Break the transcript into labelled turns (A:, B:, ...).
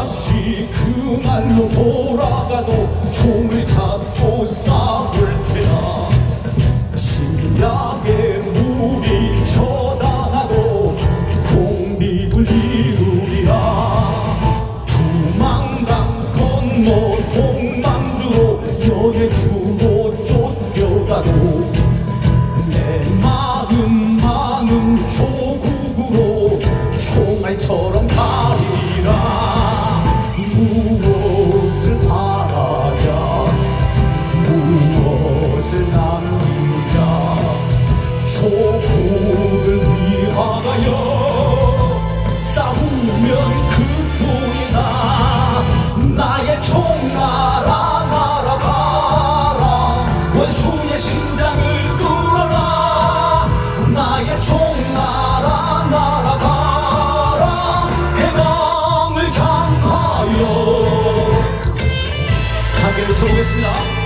A: 다시 그 날로 돌아가도 총을 잡고 싸울 테다. 신약의 물이 처단하고 독립을 이루리라. 두만강 건너 동방주로 연해주로 쫓겨가도 내 마음 마음 조국으로 총알처럼 조국을 위하여 싸우면 그뿐이다 나의 총알아 날아가라. 원수의 심장을 뚫어라 나의 총알아 날아가라. 해방을 향하여. 가게를 쳐보겠습니다